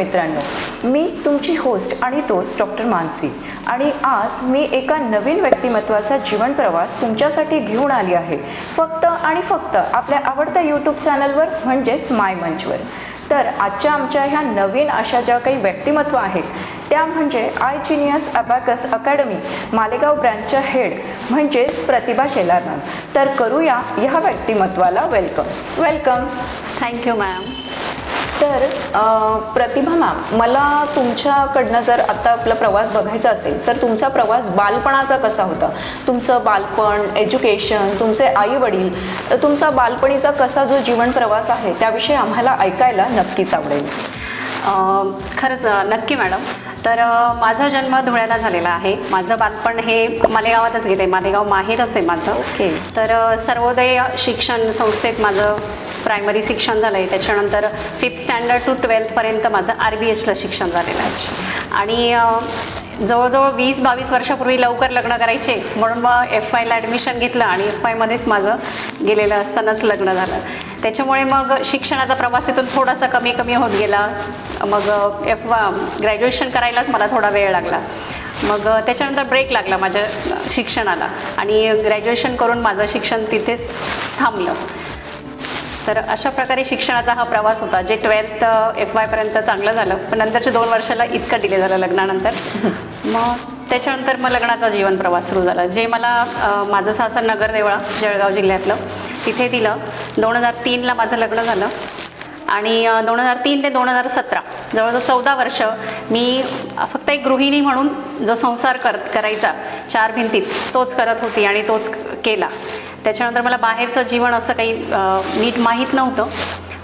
मित्रांनो मी तुमची होस्ट आणि तोच डॉक्टर मानसी. आणि आज मी एका नवीन व्यक्तिमत्वाचा जीवन प्रवास तुमच्यासाठी घेऊन आली आहे. फक्त आणि फक्त आपल्या आवडत्या यूट्यूब चॅनलवर म्हणजेच माय मंचवर तर आजच्या आमच्या ह्या नवीन अशा ज्या काही व्यक्तिमत्व आहेत त्या म्हणजे I genius abacus academy Malegaon ब्रँचच्या head म्हणजेच प्रतिभा शेलारनाथ तर करूया ह्या व्यक्तिमत्वाला welcome welcome thank you ma'am तर प्रतिभा मॅम मला तुमच्याकडनं जर आता आपला प्रवास बघायचा असेल तर तुमचा प्रवास बालपणाचा कसा होता? तुमचं बालपण एज्युकेशन तुमचे आई वडील तुमचा बालपणीचा कसा जो जीवन प्रवास आहे त्याविषयी आम्हाला ऐकायला नक्कीच आवडेल. खरंच नक्की मॅडम. तर माझा जन्म धुळ्याला झालेला आहे. माझं बालपण हे मालेगावातच गेलं आहे मालेगाव माहेरच आहे माझं. ओके. तर सर्वोदय शिक्षण संस्थेत माझं प्रायमरी शिक्षण झालं आहे त्याच्यानंतर फिफ्थ स्टँडर्ड टू ट्वेल्थपर्यंत माझं आर बी एचला शिक्षण झालेलं आहे. आणि जवळजवळ वीस बावीस वर्षापूर्वी लवकर लग्न करायचे. म्हणून मग एफ आयला ॲडमिशन घेतलं आणि एफ आयमध्येच माझं गेलेलं असतानाच लग्न झालं. त्याच्यामुळे मग शिक्षणाचा प्रवास तिथून थोडासा कमी कमी होत गेला. मग एफ ग्रॅज्युएशन करायलाच मला थोडा वेळ लागला. मग त्याच्यानंतर ब्रेक लागला माझ्या शिक्षणाला. आणि ग्रॅज्युएशन करून माझं शिक्षण तिथेच थांबलं. तर अशा प्रकारे शिक्षणाचा हा प्रवास होता जे ट्वेल्थ एफ वायपर्यंत चांगलं झालं. पण नंतरच्या दोन वर्षाला इतकं डिले झालं लग्नानंतर. मग त्याच्यानंतर मग लग्नाचा जीवन प्रवास सुरू झाला. जे मला माझं सासर नगरदेवळा जळगाव जिल्ह्यातलं तिथे दिलं. दोन हजार तीनला माझं लग्न झालं. आणि दोन हजार तीन ते दोन हजार सतरा जवळजवळ चौदा वर्ष मी फक्त एक गृहिणी म्हणून जो संसार कर करायचा चार भिंतीत तोच करत होती आणि तोच केला. त्याच्यानंतर मला बाहेरचं जीवन असं काही नीट माहीत नव्हतं.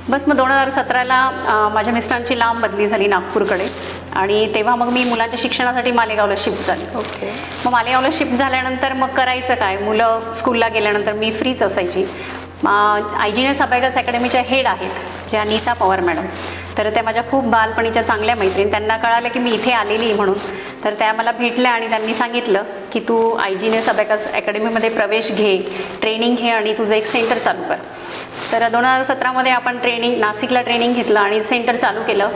बस मग दोन हजार सतराला माझ्या मिस्टरांची लांब बदली झाली नागपूरकडे. आणि तेव्हा मग मी मुलांच्या शिक्षणासाठी मालेगावला शिफ्ट झाली. ओके. मग मालेगावला शिफ्ट झाल्यानंतर मग करायचं काय? मुलं स्कूलला गेल्यानंतर मी फ्रीच असायची. आय जी एस अबॅगस अकॅडमीच्या हेड आहेत ज्या नीता पवार मॅडम. तर त्या माझ्या खूप बालपणीच्या चांगल्या मैत्रीण. त्यांना कळालं की मी इथे आलेली आहे म्हणून. तर त्या मला भेटल्या आणि त्यांनी सांगितलं की तू आय जीने सबॅकस अकॅडमीमध्ये प्रवेश घे ट्रेनिंग घे आणि तुझं एक सेंटर चालू कर. तर दोन हजार सतरामध्ये आपण ट्रेनिंग नाशिकला ट्रेनिंग घेतलं आणि सेंटर चालू केलं.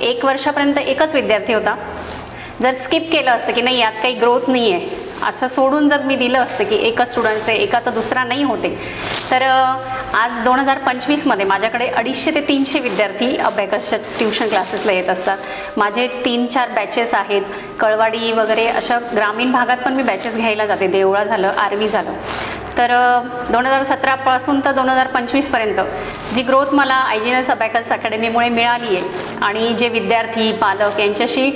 एक वर्षापर्यंत एकच विद्यार्थी होता. जर स्किप केलं असतं की नाही यात काही ग्रोथ नाही आहे. असं सोडून जर मी दिलं असतं की एकच स्टुडंटचे आहे एकाचा दुसरा नाही होते तर आज दोन हजार पंचवीसमध्ये माझ्याकडे अडीचशे ते तीनशे विद्यार्थी अभ्याकाशच्या ट्युशन क्लासेसला येत असतात. माझे तीन चार बॅचेस आहेत. कळवाडी वगैरे अशा ग्रामीण भागात पण मी बॅचेस घ्यायला जाते. देवळा झालं आर्वी झालं. तर दोन हजार सतरापासून तर दोन हजार पंचवीसपर्यंत जी ग्रोथ मला आय जी एस अबॅकस अकॅडमीमुळे मिळाली आहे आणि जे विद्यार्थी पालक यांच्याशी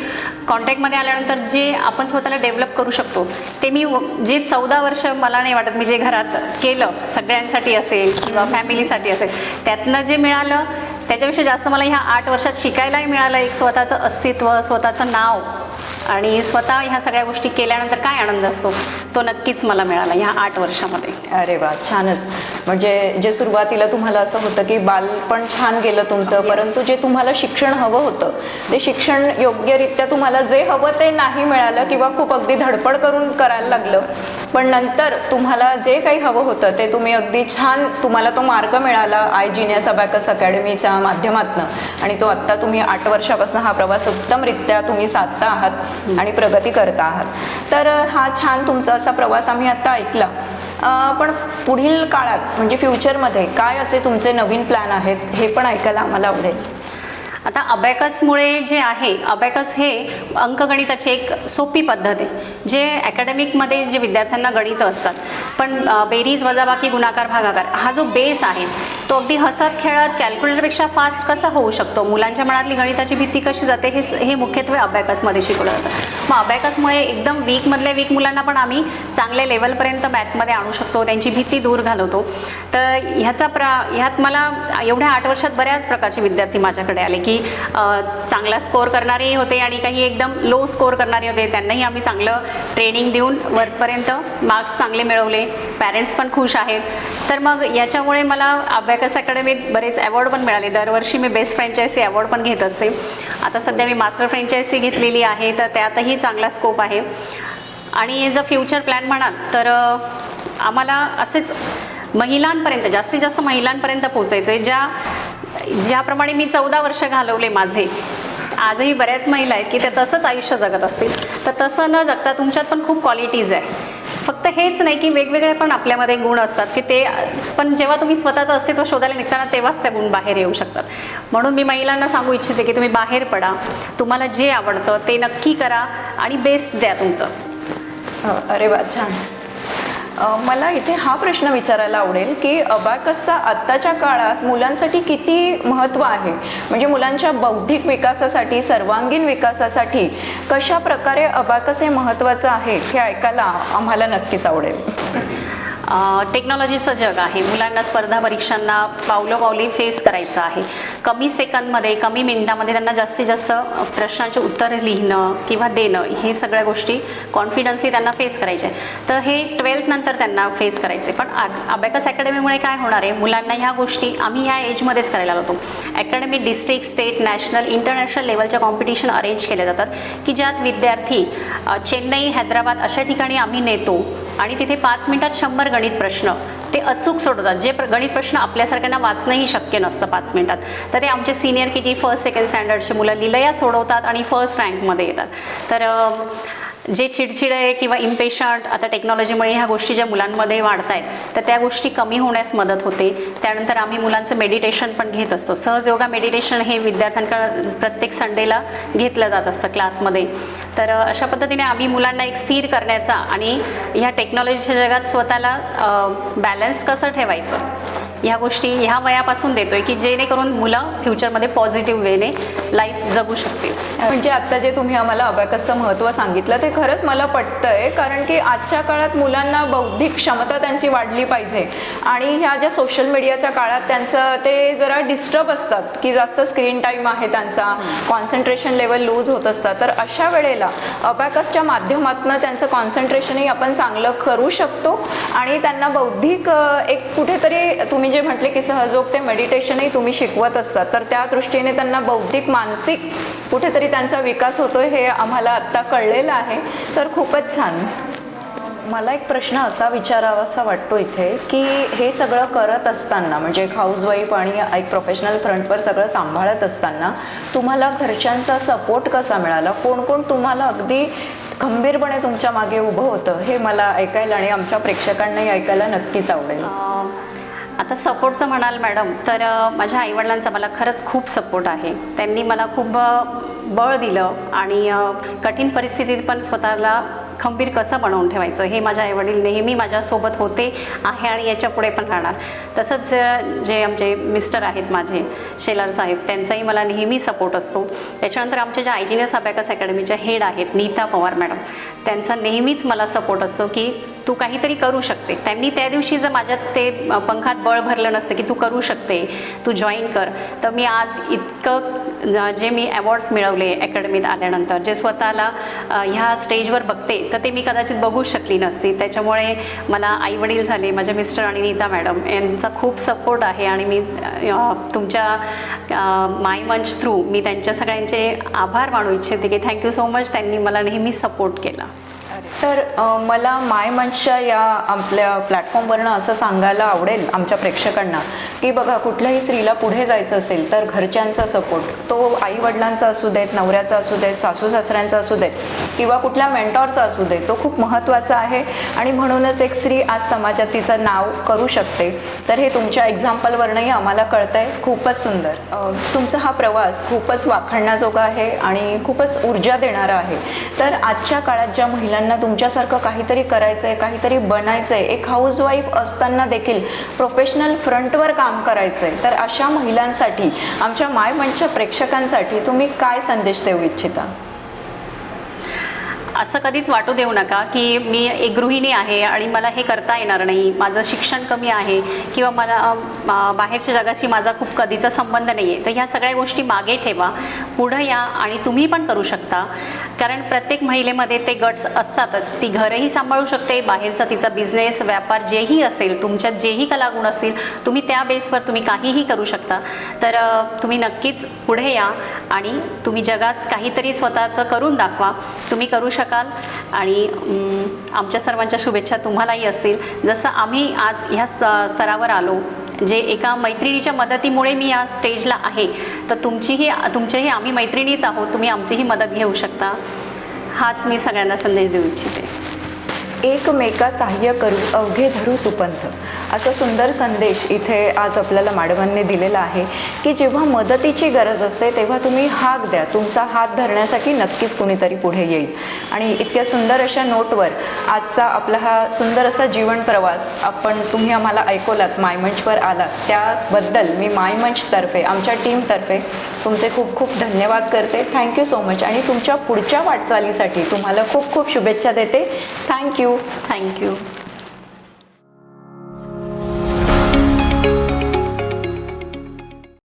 कॉन्टॅक्टमध्ये आल्यानंतर जे आपण स्वतःला डेव्हलप करू शकतो ते मी व- जे चौदा वर्ष मला नाही वाटत मी जे घरात केलं सगळ्यांसाठी असेल किंवा फॅमिलीसाठी असेल त्यातनं जे मिळालं त्याच्यापेक्षा जास्त मला ह्या आठ वर्षात शिकायलाही मिळालं एक स्वतःचं अस्तित्व स्वतःचं नाव आणि स्वतः ह्या सगळ्या गोष्टी केल्यानंतर काय आनंद असतो? तो नक्कीच मला मिळाला ह्या आठ वर्षामध्ये. अरे वा छानच. म्हणजे जे सुरुवातीला तुम्हाला असं होतं की बालपण छान गेलं तुमचं. परंतु जे तुम्हाला शिक्षण हवं होतं ते शिक्षण योग्यरित्या तुम्हाला जे हवं ते नाही मिळालं किंवा खूप अगदी धडपड करून करायला लागलं. पण नंतर तुम्हाला जे काही हवं होतं ते तुम्ही अगदी छान तुम्हाला तो मार्ग मिळाला आय जिनियस अबॅकस अकॅडमीच्या माध्यमातनं. आणि तो आत्ता तुम्ही आठ वर्षापासून हा प्रवास उत्तमरित्या तुम्ही साधता आहात आणि प्रगती करता आहात. तर हा छान तुमचा असा प्रवास आम्ही आत्ता ऐकला. पण पुढील काळात म्हणजे फ्युचरमध्ये काय असे तुमचे नवीन प्लॅन आहेत हे पण ऐकायला आम्हाला आवडेल. आता अबॅकसमुळे जे आहे अबॅकस हे अंकगणिताची एक सोपी पद्धत आहे जे अकॅडमिकमध्ये जे विद्यार्थ्यांना गणितं असतात. पण बेरीज वजाबाकी गुणाकार भागाकार हा जो बेस आहे तो अगदी हसत खेळत कॅल्क्युलेटरपेक्षा फास्ट कसा होऊ शकतो? मुलांच्या मनातली गणिताची भीती कशी जाते हे हे मुख्यत्वे अबॅकसमध्ये शिकवलं जातं. मग अबॅकसमुळे एकदम वीकमधल्या वीक मुलांना पण आम्ही चांगल्या लेवलपर्यंत मॅथमध्ये आणू शकतो. त्यांची भीती दूर घालवतो. तर ह्याचा प्र ह्यात मला एवढ्या आठ वर्षात बऱ्याच प्रकारचे विद्यार्थी माझ्याकडे आले की चांगला स्कोअर करणारेही होते आणि काही एकदम लो स्कोअर करणारे होते. त्यांनाही आम्ही चांगलं ट्रेनिंग देऊन वरपर्यंत मार्क्स चांगले मिळवले. पॅरेंट्स पण खुश आहेत. तर मग याच्यामुळे मला अभ्यास अकॅडमीत बरेच अवॉर्ड पण मिळाले. दरवर्षी मी बेस्ट फ्रँचायसी अवॉर्ड पण घेत असते. आता सध्या मी मास्टर फ्रँचायसी घेतलेली आहे तर त्यातही चांगला स्कोप आहे. आणि जर फ्युचर प्लॅन म्हणाल तर आम्हाला असेच महिलांपर्यंत जास्तीत जास्त महिलांपर्यंत पोचायचं आहे ज्या ज्याप्रमाणे मी चौदा वर्ष घालवले माझे आजही बऱ्याच महिला आहेत की त्या तसंच आयुष्य जगत असतील. तर तसं न जगता तुमच्यात पण खूप क्वालिटीज आहे. हेच नाही की वेगवेगळे पण आपल्यामध्ये गुण असतात की ते पण जेव्हा तुम्ही स्वतःचं अस्तित्व शोधायला निघताना तेव्हाच त्या गुण बाहेर येऊ शकतात. म्हणून मी महिलांना सांगू इच्छिते की तुम्ही बाहेर पडा. तुम्हाला जे आवडतं ते नक्की करा आणि बेस्ट द्या तुमचं. अरे वा छान. मला इथे हा प्रश्न विचारायला आवडेल की अबॅकसचा आत्ताच्या काळात मुलांसाठी किती महत्त्व आहे? म्हणजे मुलांच्या बौद्धिक विकासासाठी सर्वांगीण विकासासाठी कशा प्रकारे अबॅकस हे महत्त्वाचं आहे हे ऐकायला आम्हाला नक्कीच आवडेल. टेक्नॉलॉजीचं जग आहे. मुलांना स्पर्धा परीक्षांना पावलोपावली फेस करायचं आहे. कमी सेकंदमध्ये कमी मिनिटामध्ये त्यांना जास्तीत जास्त प्रश्नांचे उत्तर लिहिणं किंवा देणं हे सगळ्या गोष्टी कॉन्फिडन्सली त्यांना फेस करायचे. तर हे ट्वेल्थ नंतर त्यांना फेस करायचे. पण अबॅकस अकॅडमीमुळे काय होणार आहे? मुलांना ह्या गोष्टी आम्ही ह्या एजमध्येच करायला लागतो academy district state national international लेवलच्या competition arrange केल्या जातात की ज्यात विद्यार्थी चेन्नई हैदराबाद अशा ठिकाणी आम्ही नेतो आणि तिथे पाच मिनिटात शंभर गणित प्रश्न ते अचूक सोडवतात. जे प्र गणित प्रश्न आपल्यासारख्यांना वाचणंही शक्य नसतं पाच मिनिटात. तर ते आमचे सिनियर की जी फर्स्ट सेकंड स्टँडर्डची मुलं लिलया सोडवतात आणि फर्स्ट रँकमध्ये येतात. तर जे जे चिडचिडे किंवा इम्पेशंट आता टेक्नॉलॉजीमुळे ह्या गोष्टी ज्या मुलांमध्ये वाढत आहेत तर त्या गोष्टी कमी होण्यास मदत होते. त्यानंतर आम्ही मुलांचं मेडिटेशन पण घेत असतो. सहजयोगा मेडिटेशन हे विद्यार्थ्यांकडं प्रत्येक संडेला घेतलं जात असतं क्लासमध्ये तर अशा पद्धतीने आम्ही मुलांना एक स्थिर करण्याचा आणि ह्या टेक्नॉलॉजीच्या जगात स्वतःला बॅलन्स कसं ठेवायचं? ह्या गोष्टी ह्या वयापासून देतोय की जेणेकरून मुलं फ्युचरमध्ये पॉझिटिव्ह वेने लाईफ जगू शकतील. म्हणजे आत्ता जे तुम्ही आम्हाला अबॅकसचं महत्त्व सांगितलं ते खरंच मला पटतंय कारण की आजच्या काळात मुलांना बौद्धिक क्षमता त्यांची वाढली पाहिजे. आणि ह्या ज्या सोशल मीडियाच्या काळात त्यांचं ते जरा डिस्टर्ब असतात की जास्त स्क्रीन टाईम आहे त्यांचा कॉन्सन्ट्रेशन लेवल लूज होत असतात. तर अशा वेळेला अबॅकसच्या माध्यमातून त्यांचं कॉन्सन्ट्रेशनही आपण चांगलं करू शकतो. आणि त्यांना बौद्धिक एक कुठेतरी तुम्ही जे म्हटले की सहजोग ते मेडिटेशनही तुम्ही शिकवत असतात. तर त्या दृष्टीने त्यांना बौद्धिक मानसिक कुठेतरी त्यांचा विकास होतोय हे आम्हाला आत्ता कळलेलं आहे. तर खूपच छान. मला एक प्रश्न असा विचारावासा वाटतो इथे की हे सगळं करत असताना म्हणजे एक हाऊसवाईफ आणि एक प्रोफेशनल फ्रंटवर सगळं सांभाळत असताना तुम्हाला घरच्यांचा सपोर्ट कसा मिळाला? कोण कोण तुम्हाला अगदी खंबीरपणे तुमच्या मागे उभं होतं? हे मला ऐकायला आणि आमच्या प्रेक्षकांनाही ऐकायला नक्कीच आवडेल. आता सपोर्टचं म्हणाल मॅडम तर माझ्या आईवडिलांचा मला खरंच खूप सपोर्ट आहे. त्यांनी मला खूप बळ दिलं आणि कठीण परिस्थितीत पण स्वतःला खंबीर कसं बनवून ठेवायचं हे माझ्या आईवडील नेहमी माझ्यासोबत होते आहे आणि याच्यापुढे पण राहणार. तसंच जे आमचे मिस्टर आहेत माझे शेलार साहेब त्यांचाही मला नेहमी सपोर्ट असतो. त्याच्यानंतर आमच्या ज्या आयजिनियस अबॅकस अकॅडमीच्या हेड आहेत नीता पवार मॅडम त्यांचा नेहमीच मला सपोर्ट असतो की तू काहीतरी करू शकते. त्यांनी त्या दिवशी जर माझ्यात ते पंखात बळ भरलं नसतं की तू करू शकते तू जॉईन कर. तर मी आज इतकं जे मी अवॉर्ड्स मिळवले अकॅडमीत आल्यानंतर जे स्वतःला ह्या स्टेजवर बघते तर ते मी कदाचित बघू शकली नसती. त्याच्यामुळे मला आईवडील झाले माझे मिस्टर आणि नीता मॅडम यांचा खूप सपोर्ट आहे आणि मी तुमच्या माय मंच थ्रू मी त्यांच्या सगळ्यांचे आभार मानू इच्छिते की थँक्यू सो मच त्यांनी मला नेहमी सपोर्ट केला. तर मला माय मनशा या आपल्या प्लॅटफॉर्मवरनं असं सांगायला आवडेल आमच्या प्रेक्षकांना की बघा कुठल्याही स्त्रीला पुढे जायचं असेल तर घरच्यांचा सपोर्ट तो आई वडिलांचा असू देत नवऱ्याचा असू देत सासू सासऱ्यांचा असू देत किंवा कुठल्या मेंटॉरचा असू देत तो खूप महत्त्वाचा आहे. आणि म्हणूनच एक स्त्री आज समाजात तिचं नाव करू शकते. तर हे तुमच्या एक्झाम्पलवरनंही आम्हाला कळतंय. खूपच सुंदर. तुमचा हा प्रवास खूपच वाखाणण्याजोगा आहे आणि खूपच ऊर्जा देणारा आहे. तर आजच्या काळात ज्या महिलांना तुमच्यासारखं काहीतरी करायचं आहे काहीतरी बनायचं आहे एक हाऊसवाईफ असताना देखील प्रोफेशनल फ्रंटवर काम करायचं आहे तर अशा महिलांसाठी आमच्या माय मंचच्या प्रेक्षकांसाठी तुम्ही काय संदेश देऊ इच्छिता? असं कधीच वाटू देऊ नका की मी एक गृहिणी आहे आणि मला हे करता येणार नाही माझं शिक्षण कमी आहे किंवा मला बाहेरच्या जगाशी माझा खूप कधीचा संबंध नाही आहे तर ह्या सगळ्या गोष्टी मागे ठेवा पुढं या आणि तुम्ही पण करू शकता. कारण प्रत्येक महिलेमध्ये ते गट्स असतातच. ती घरही सांभाळू शकते बाहेरचा तिचा बिझनेस व्यापार जेही असेल तुमच्यात जेही कलागुण असतील तुम्ही त्या बेसवर तुम्ही काहीही करू शकता. तर तुम्ही नक्कीच पुढे या आणि तुम्ही जगात काहीतरी स्वतःचं करून दाखवा. तुम्ही करू शकाल आणि आमच्या सर्वांच्या शुभेच्छा तुम्हालाही असतील. जसं आम्ही आज ह्या स्तरावर आलो जे एका मैत्रिणीच्या मदतीमुळे मी या स्टेजला आहे तर तुमचीही तुमच्याही आम्ही मैत्रिणीच आहोत तुम्ही आमचीही मदत घेऊ शकता. हाच मी सगळ्यांना संदेश देऊ इच्छिते. एकमेका सहाय्य करू अवघे धरू सुपंथ. असा सुंदर संदेश इथे आज आपल्याला मॅडमांनी दिलेला आहे की जेव्हा मदतीची गरज असते तेव्हा तुम्ही हाक द्या. तुमचा हात धरण्यासाठी नक्कीच कुणीतरी पुढे येईल. आणि इतक्या सुंदर अशा नोटवर आजचा आपला हा सुंदर असा जीवन प्रवास आपण तुम्ही आम्हाला ऐकवलात मायमंचवर आलात. त्याबद्दल मी मायमंचतर्फे आमच्या टीमतर्फे तुमचे खूप खूप धन्यवाद करते. थँक्यू सो मच आणि तुमच्या पुढच्या वाटचालीसाठी तुम्हाला खूप खूप शुभेच्छा देते. Thank you thank you